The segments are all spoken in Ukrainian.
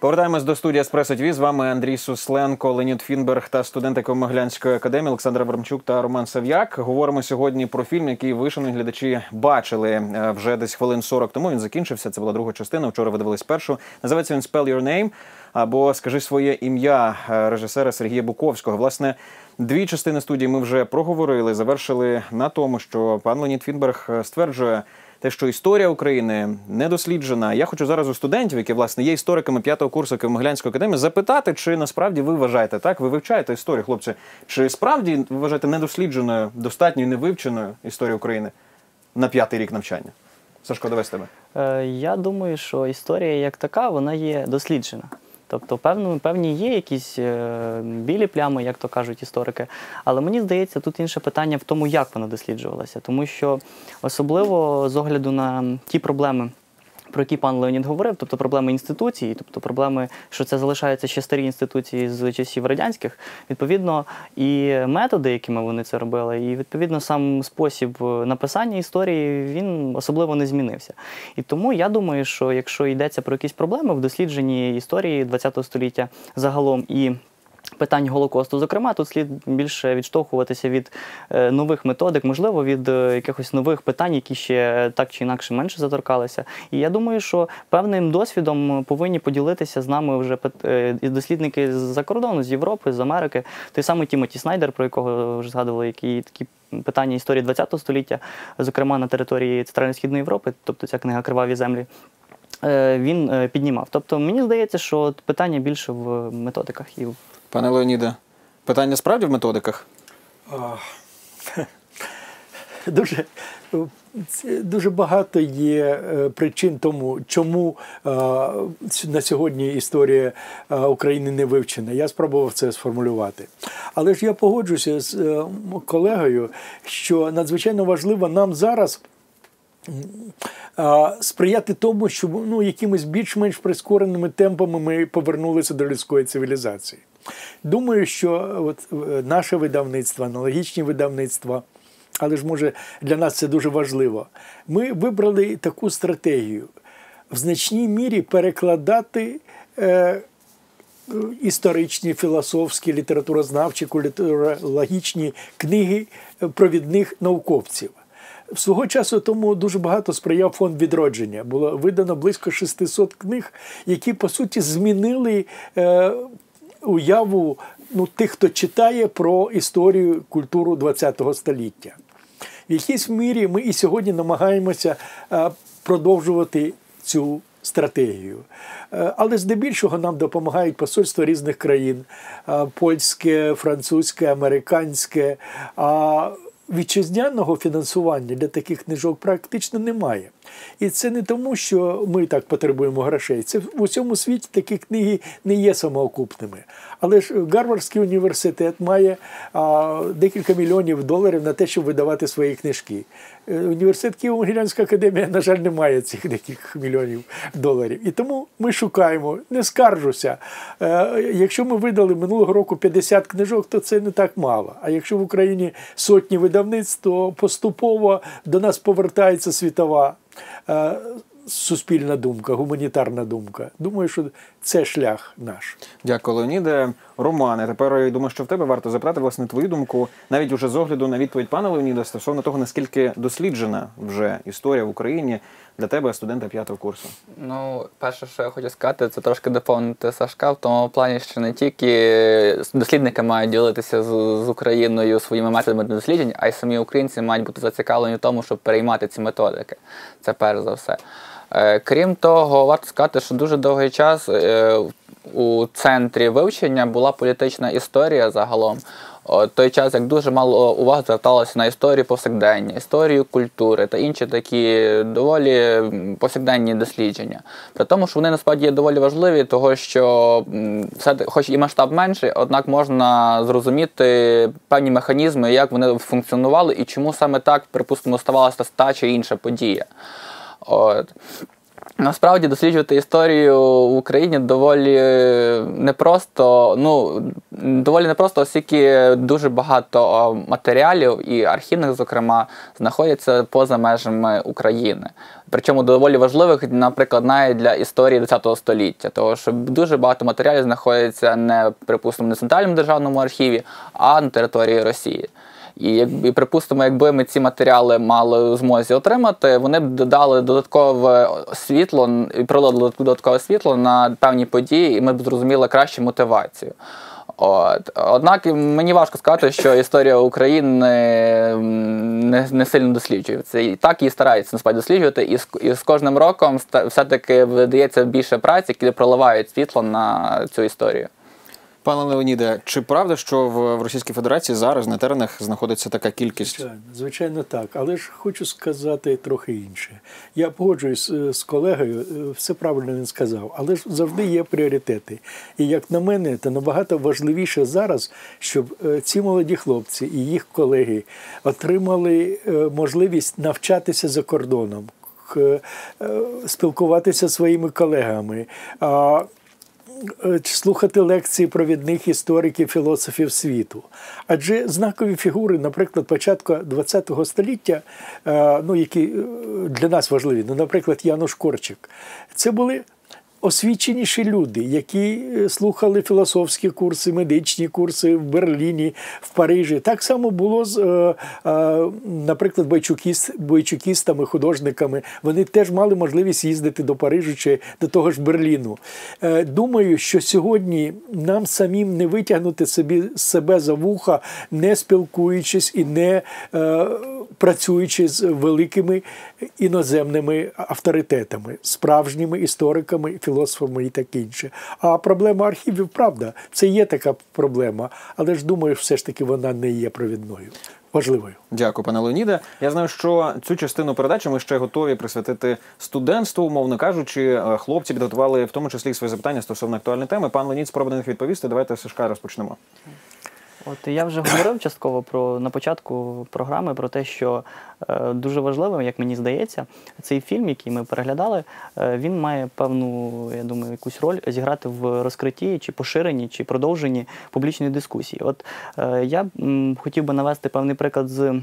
Повертаємось до студії «Еспресо ТВ». З вами Андрій Сусленко, Леніт Фінберг та студенти Комоглянської академії Олександр Абрамчук та Роман Сав'як. Говоримо сьогодні про фільм, який вишані глядачі бачили е, вже десь хвилин 40 тому. Він закінчився. Це була друга частина. Вчора видивились першу. Називається він «Spell Your Name» або Скажи своє ім'я е, режисера Сергія Буковського. Власне, дві частини студії ми вже проговорили. Завершили на тому, що пан Леонід Фінберг е, стверджує те, що історія України не досліджена. Я хочу зараз у студентів, які власне є істориками п'ятого курсу Києво-Могилянської академії, запитати, чи насправді ви вважаєте так? Ви вивчаєте історію, хлопці? Чи справді ви вважаєте недослідженою, достатньо невивченою історію України на п'ятий рік навчання? Сашко, давай з тебе. Е, Я думаю, що історія як така, вона є досліджена. Тобто, певно, певні є якісь е, білі плями, як то кажуть історики. Але мені здається, тут інше питання в тому, як вона досліджувалася. Тому що особливо з огляду на ті проблеми. Про які пан Леонід говорив, тобто проблеми інституції, тобто проблеми, що це залишаються ще старі інституції з часів радянських, відповідно, і методи, якими вони це робили, і відповідно сам спосіб написання історії він особливо не змінився. І тому я думаю, що якщо йдеться про якісь проблеми в дослідженні історії ХХ століття загалом і Питань Голокосту, зокрема, тут слід більше відштовхуватися від е, нових методик, можливо, від е, якихось нових питань, які ще так чи інакше менше заторкалися. І я думаю, що певним досвідом повинні поділитися з нами вже е, дослідники з-за кордону, з Європи, з Америки. Той самий Тімоті Снайдер, про якого вже згадували, які такі питання історії ХХ століття, зокрема на території Центрально-Східної Європи, тобто ця книга Криваві землі. е, Він е, піднімав. Тобто мені здається, що питання більше в методиках і в Пане Леоніде, питання справді в методиках? Дуже дуже багато є е, причин тому, чому е, на сьогодні історія е, України не вивчена. Я спробував це сформулювати. Але ж я погоджуся з колегою, що надзвичайно важливо нам зараз. Сприяти тому, щоб ну, якимись більш-менш прискореними темпами ми повернулися до людської цивілізації. Думаю, що от е, наше видавництво, аналогічні видавництва, але ж може для нас це дуже важливо. Ми вибрали таку стратегію в значній мірі перекладати. Е, Історичні, філософські, літературознавчі, культурологічні книги провідних науковців. Свого часу тому дуже багато сприяв фонд відродження. Було видано близько 600 книг, які по суті змінили е, уяву ну, тих, хто читає про історію культуру ХХ століття. В якійсь мірі ми і сьогодні намагаємося е, продовжувати цю стратегію. Е, Але здебільшого нам допомагають посольства різних країн: е, польське, французьке, американське. Вітчизняного фінансування для таких книжок практично немає. І це не тому, що ми так потребуємо грошей. Це в усьому світі такі книги не є самоокупними. Але ж Гарвардський університет має а, декілька мільйонів доларів на те, щоб видавати свої книжки. Е, Університет Києво-Могилянська академія, на жаль, не має цих декілька мільйонів доларів. І тому ми шукаємо, не скаржуся. Е, Якщо ми видали минулого року 50 книжок, то це не так мало. А якщо в Україні сотні видавництв, то поступово до нас повертається світова суспільна думка, гуманітарна думка. Думаю, що це шлях наш. Дякую, Леоніде. Романе, тепер я думаю, що в тебе варто запитати власне твою думку, навіть уже з огляду на відповідь пана Леоніда стосовно того, наскільки досліджена вже історія в Україні для тебе, студента п'ятого курсу. Ну, перше, що я хочу сказати, це трошки доповнити Сашка в тому плані, що не тільки дослідники мають ділитися з, з Україною своїми методами досліджень, а й самі українці мають бути зацікавлені в тому, щоб переймати ці методики. Це перш за все. Е, Крім того, варто сказати, що дуже довгий час е, у центрі вивчення була політична історія загалом. О, той час, як дуже мало уваги зверталося на історію повсякдення, історію культури та інші такі доволі повсякденні дослідження. При тому, що вони насправді є доволі важливі, того що все, хоч і масштаб менший, однак можна зрозуміти певні механізми, як вони функціонували і чому саме так, припустимо, ставалася та чи інша подія. От. Насправді досліджувати історію в Україні доволі непросто. Ну, Доволі непросто, оскільки дуже багато матеріалів і архівних, зокрема, знаходяться поза межами України. Причому доволі важливих, наприклад, навіть для історії ХХ століття, тому що дуже багато матеріалів знаходиться не припустимо не в центральному державному архіві, а на території Росії. І якби припустимо, якби ми ці матеріали мали у змозі отримати, вони б додали додаткове світло і пролили додаткове світло на певні події, і ми б зрозуміли краще мотивацію. От. Однак мені важко сказати, що історія України не, не сильно досліджується. І так її стараються насправді досліджувати, і з, і з кожним роком ста- все-таки видається більше праць, які проливають світло на цю історію. Пане Леоніде, чи правда, що в Російській Федерації зараз на теренах знаходиться така кількість? Звичайно, звичайно, так. Але ж хочу сказати трохи інше. Я погоджуюсь е, з колегою, е, все правильно він сказав, але ж завжди є пріоритети. І як на мене, то набагато важливіше зараз, щоб е, ці молоді хлопці і їх колеги отримали можливість навчатися за кордоном, спілкуватися зі своїми колегами. Е, слухати лекції провідних істориків, філософів світу. Адже знакові фігури, наприклад, початку ХХ століття, е, ну, які е, для нас важливі, ну, наприклад, Януш Корчик, це були освіченіші люди, які е, слухали філософські курси, медичні курси в Берліні, в Парижі. Так само було з, е, е, наприклад, бойчукіст, бойчукістами, художниками. Вони теж мали можливість їздити до Парижу чи до того ж Берліну. Думаю, що сьогодні нам самим не витягнути собі себе за вуха, не спілкуючись і не працюючи з великими іноземними авторитетами, справжніми істориками, філософами і таке інше. А проблема архівів, правда, це є така проблема, але ж думаю, все ж таки вона не є провідною, важливою. Дякую, пане Леоніде. Я знаю, що цю частину передачі ми ще готові присвятити студентству, умовно кажучи. Е, Хлопці підготували в тому числі свої запитання стосовно актуальної теми. Пан Леонід спробує на них відповісти. Давайте з Сашка розпочнемо. От я вже говорив частково про на початку програми про те, що е, дуже важливим, як мені здається, цей фільм, який ми переглядали, е, він має певну, я думаю, якусь роль зіграти в розкритті чи поширенні, чи продовженні публічної дискусії. От е, я м, хотів би навести певний приклад з.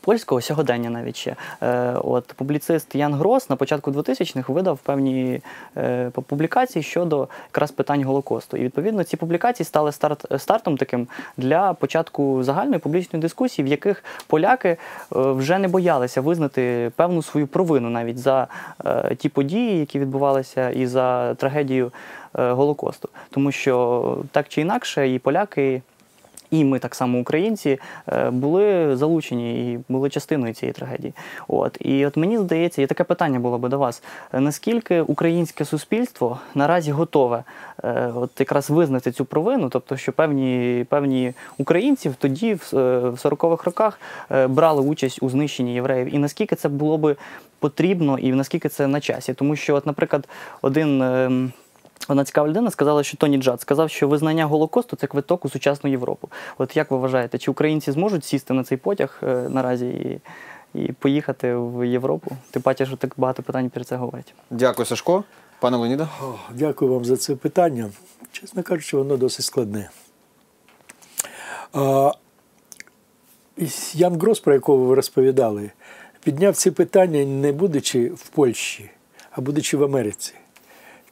Польського сьогодення навіть ще. Е, от публіцист Ян Грос на початку 2000-х видав певні е, публікації щодо якраз питань Голокосту. І відповідно ці публікації стали старт, стартом таким для початку загальної публічної дискусії, в яких поляки е, вже не боялися визнати певну свою провину навіть за ті події, які відбувалися, і за трагедію Голокосту. Тому що так чи інакше, і поляки. І ми, так само українці, е, були залучені і були частиною цієї трагедії. От і от мені здається, і таке питання було би до вас: Е, наскільки українське суспільство наразі готове е, от якраз визнати цю провину, тобто, що певні певні українці тоді, в е, 40-х роках, брали участь у знищенні євреїв, і наскільки це було би потрібно, і наскільки це на часі, тому що, от, наприклад, один. Одна цікава людина сказала, що Тоні Джад сказав, що визнання Голокосту це квиток у сучасну Європу. От як ви вважаєте, чи українці зможуть сісти на цей потяг е, наразі і, і поїхати в Європу? Тим паче, що так багато питань про це говорять. Дякую, Сашко. Пане Леоніде. О, Дякую вам за це питання. Чесно кажучи, воно досить складне. А, Ян Грос, про якого ви розповідали, підняв ці питання, не будучи в Польщі, а будучи в Америці.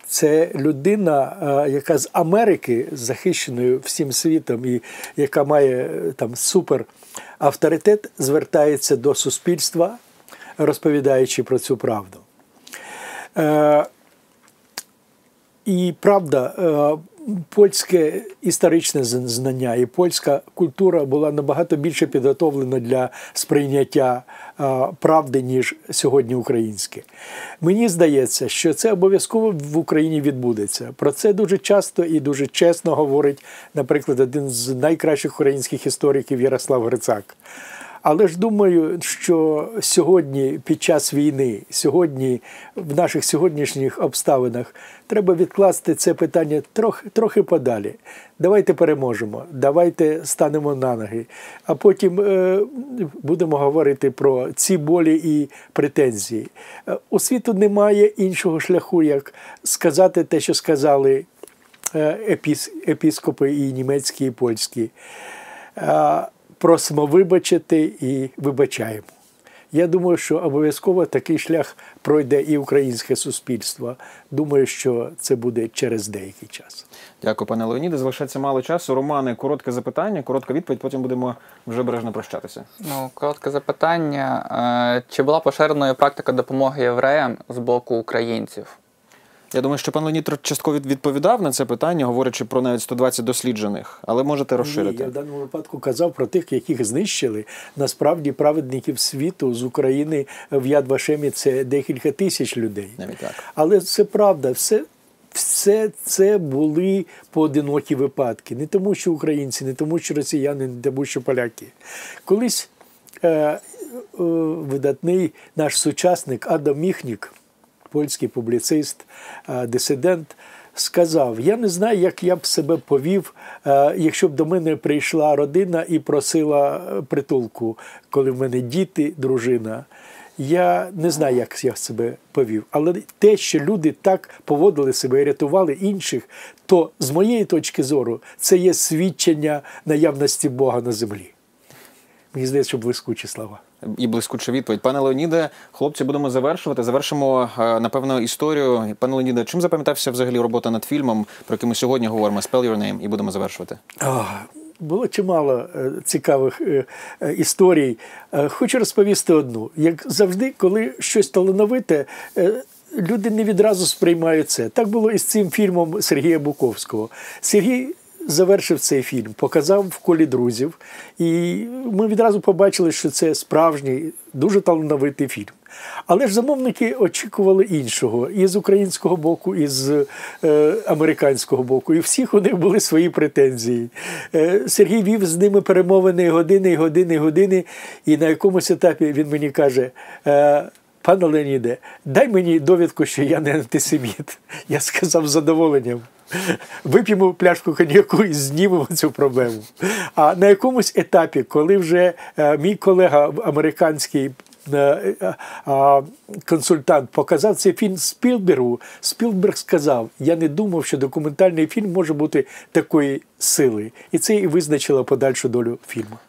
Це людина, яка з Америки, захищеною всім світом, і яка має е, там супер авторитет, звертається до суспільства, розповідаючи про цю правду. Е, і правда, е, польське історичне знання і польська культура була набагато більше підготовлена для сприйняття е, правди, ніж сьогодні українське. Мені здається, що це обов'язково в Україні відбудеться. Про це дуже часто і дуже чесно говорить, наприклад, один з найкращих українських істориків Ярослав Грицак. Але ж думаю, що сьогодні, під час війни, сьогодні, в наших сьогоднішніх обставинах, треба відкласти це питання трохи, трохи подалі. Давайте переможемо, давайте станемо на ноги, а потім е, будемо говорити про ці болі і претензії. Е, У світу немає іншого шляху, як сказати те, що сказали е, епіс, епіскопи і німецькі, і польські. Просимо вибачити і вибачаємо. Я думаю, що обов'язково такий шлях пройде і українське суспільство. Думаю, що це буде через деякий час. Дякую, пане Леоніде. Залишається мало часу. Романе, коротке запитання, коротка відповідь. Потім будемо вже бережно прощатися. Ну, коротке запитання. Е, Чи була поширеною практика допомоги євреям з боку українців? Я думаю, що пан Леонід частково відповідав на це питання, говорячи про навіть 120 досліджених, але можете Ні, розширити. я в даному випадку казав про тих, яких знищили. Насправді праведників світу з України в Яд Вашемі це декілька тисяч людей. Навіть так. Але це правда, все, все це були поодинокі випадки. Не тому, що українці, не тому, що росіяни, не тому, що поляки. Колись е, е, видатний наш сучасник Адам Міхнік, польський публіцист, е, дисидент, сказав: Я не знаю, як я б себе повів, е, якщо б до мене прийшла родина і просила е, притулку, коли в мене діти, дружина. Я не знаю, як я себе повів, але те, що люди так поводили себе і рятували інших, то з моєї точки зору це є свідчення наявності Бога на землі. Мені здається, що блискучі слова. І блискуча відповідь. Пане Леоніде, хлопці, будемо завершувати. Завершимо, е, напевно, історію. Пане Леоніде, чим запам'ятався взагалі робота над фільмом, про який ми сьогодні говоримо Spell Your Name, і будемо завершувати. Було чимало е, цікавих е, історій. Хочу розповісти одну. Як завжди, коли щось талановите, люди не відразу сприймають це. Так було і з цим фільмом Сергія Буковського. Сергій завершив цей фільм, показав в колі друзів, і ми відразу побачили, що це справжній, дуже талановитий фільм. Але ж замовники очікували іншого і з українського боку, і з е, американського боку. І всіх у них були свої претензії. Е, Сергій вів з ними перемовини години, години, години. І на якомусь етапі він мені каже. Е, Пане Леоніде, дай мені довідку, що я не антисеміт. Я сказав з задоволенням. Вип'ємо пляшку коньяку і знімемо цю проблему. А на якомусь етапі, коли вже е, мій колега американський е, е, консультант показав цей фільм Спілбергу, Спілберг сказав: Я не думав, що документальний фільм може бути такої сили. І це і визначило подальшу долю фільму.